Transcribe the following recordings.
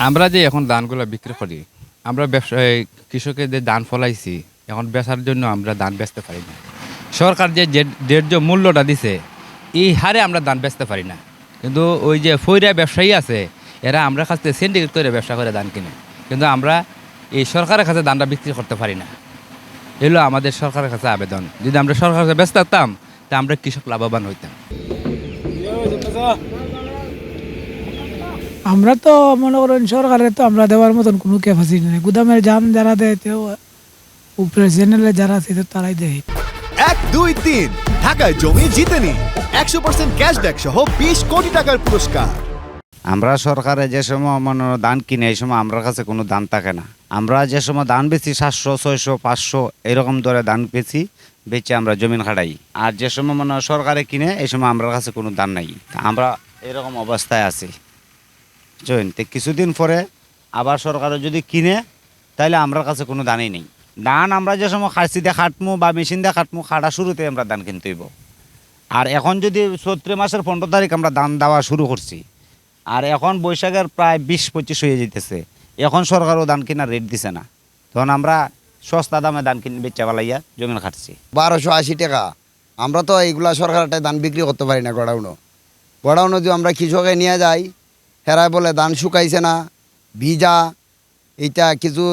আমরা যে এখন ধানগুলো বিক্রি করি, আমরা ব্যবসা এই কৃষকের যে ধান ফলাইছি, এখন বেচার জন্য আমরা ধান বেচতে পারি না। সরকার যে যে- মূল্যটা দিছে, এই হারে আমরা ধান বেচতে পারি না। কিন্তু ওই যে ফৈরা ব্যবসায়ী আছে, এরা আমরা কাছ সিন্ডিকেট করে ব্যবসা করে ধান কিনে। কিন্তু আমরা এই সরকারের কাছে ধানটা বিক্রি করতে পারি না। এগুলো আমাদের সরকারের কাছে আবেদন। যদি আমরা সরকারের কাছে ব্যস্ত থাকতাম তা আমরা কৃষক লাভবান হইতাম। আমরা তো মনে করেন সরকারের তো আমরা দেওয়ার মতন কোনো ক্যাপাসিটি নেই। গুদামের জাম যারা দেয় তো উপরে জেনারেলে যারা আছে তো তারাই দেয়। এক দুই তিন ঢাকায় জমি জিতে নিন একশো পার্সেন্ট ক্যাশব্যাক সহ বিশ কোটি টাকার পুরস্কার। আমরা সরকারে যে সময় মনে দান কিনে এই সময় আমার কাছে কোনো ধান থাকে না। আমরা যে সময় দান বেছি সাতশো ছয়শো পাঁচশো এরকম দরে দান বেচি বেচে আমরা জমিন খাটাই। আর যে সময় মনে হয় সরকারে কিনে এই সময় আমার কাছে কোনো দান নাই। আমরা এরকম অবস্থায় আছি। বুঝছেন তো কিছুদিন পরে আবার সরকারে যদি কিনে তাহলে আমার কাছে কোনো দানই নেই। ধান আমরা যে সময় খাসি দিয়ে খাটমু বা মেশিন দিয়ে খাটমু, খাটা শুরুতে আমরা ধান কিনতে হইব। আর এখন যদি চৈত্র মাসের পনেরো তারিখ আমরা ধান দেওয়া শুরু করছি, আর এখন বৈশাখের প্রায় বিশ পঁচিশ হয়ে যেতেছে এখন সরকারও ধান কেনার রেট দিছে না। তখন আমরা সস্তা দামে ধান কিনে বেচা পালাইয়া জমিন খাটছি। বারোশো আশি টাকা। আমরা তো এইগুলা সরকারটায় ধান বিক্রি করতে পারি না, গোডাউনও। গোডাউনও যদি আমরা কৃষকে নিয়ে যাই হেরাই বলে ধান শুকাইছে না, ভিজা। এইটা কিছু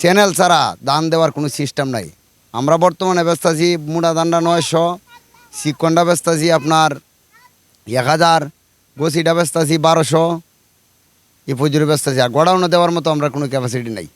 চ্যানেল ছাড়া দান দেওয়ার কোনো সিস্টেম নাই। আমরা বর্তমানে ব্যস্ত আছি, মুড়া ধানটা নয়শো শিক্ষণটা আছি আপনার এক হাজার, গোসিটা ব্যস্ত আছি বারোশো এই ব্যস্ত আছি। আর গোডাউনে দেওয়ার মতো আমরা কোনো ক্যাপাসিটি নাই।